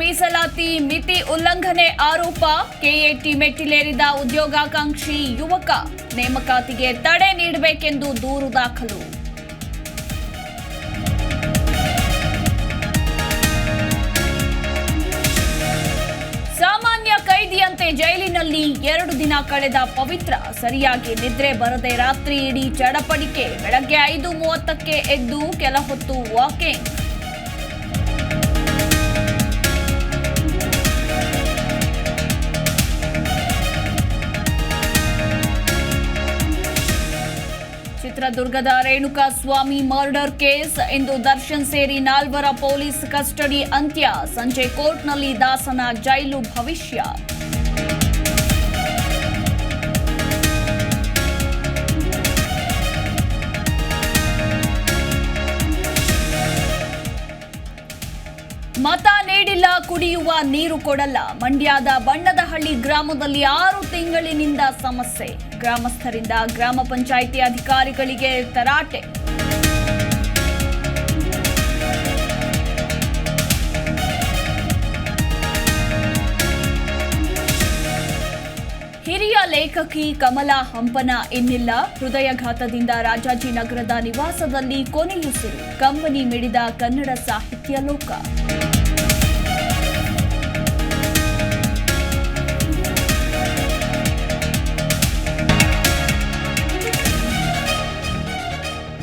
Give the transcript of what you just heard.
ಮೀಸಲಾತಿ, ಮಿತಿ ಉಲ್ಲಂಘನೆ ಆರೋಪ, ಕೆಎಟಿ ಮೆಟ್ಟಿಲೇರಿದ ಉದ್ಯೋಗಾಕಾಂಕ್ಷಿ ಯುವಕ ನೇಮಕಾತಿಗೆ ತಡೆ ನೀಡಬೇಕೆಂದು ದೂರು ದಾಖಲು. ಸಾಮಾನ್ಯ ಕೈದಿಯಂತೆ ಜೈಲಿನಲ್ಲಿ ಎರಡು ದಿನ ಕಳೆದ ಪವಿತ್ರ, ಸರಿಯಾಗಿ ನಿದ್ರೆ ಬರದೆ ರಾತ್ರಿ ಇಡೀ ಚಡಪಡಿಕೆ, ಬೆಳಗ್ಗೆ ಐದು ಮೂವತ್ತಕ್ಕೆ ಎದ್ದು ಕೆಲ ಹೊತ್ತು ವಾಕಿಂಗ್. ಚಿತ್ರದುರ್ಗದ ರೇಣುಕಾ ಸ್ವಾಮಿ ಮರ್ಡರ್ ಕೇಸ್. ಇಂದು ದರ್ಶನ್ ಸೇರಿ ನಾಲ್ವರ ಪೊಲೀಸ್ ಕಸ್ಟಡಿ ಅಂತ್ಯ. ಸಂಜೆ ಕೋರ್ಟ್ನಲ್ಲಿ ದಾಸನ ಜೈಲು ಭವಿಷ್ಯ. ಮತ ನೀಡಿಲ್ಲ ಕುಡಿಯುವ ನೀರು ಕೊಡಲ್ಲ. ಮಂಡ್ಯದ ಬಣ್ಣದಹಳ್ಳಿ ಗ್ರಾಮದಲ್ಲಿ ಆರು ತಿಂಗಳಿನಿಂದ ಸಮಸ್ಯೆ. ಗ್ರಾಮಸ್ಥರಿಂದ ಗ್ರಾಮ ಪಂಚಾಯಿತಿ ಅಧಿಕಾರಿಗಳಿಗೆ ತರಾಟೆ. ಹಿರಿಯ ಲೇಖಕಿ ಕಮಲಾ ಹಂಪನ ಇನ್ನಿಲ್ಲ. ಹೃದಯಘಾತದಿಂದ ರಾಜಾಜಿನಗರದ ನಿವಾಸದಲ್ಲಿ ಕೊನೆಯುಸಿರು. ಕಂಬನಿ ಮಿಡಿದ ಕನ್ನಡ ಸಾಹಿತ್ಯ ಲೋಕ.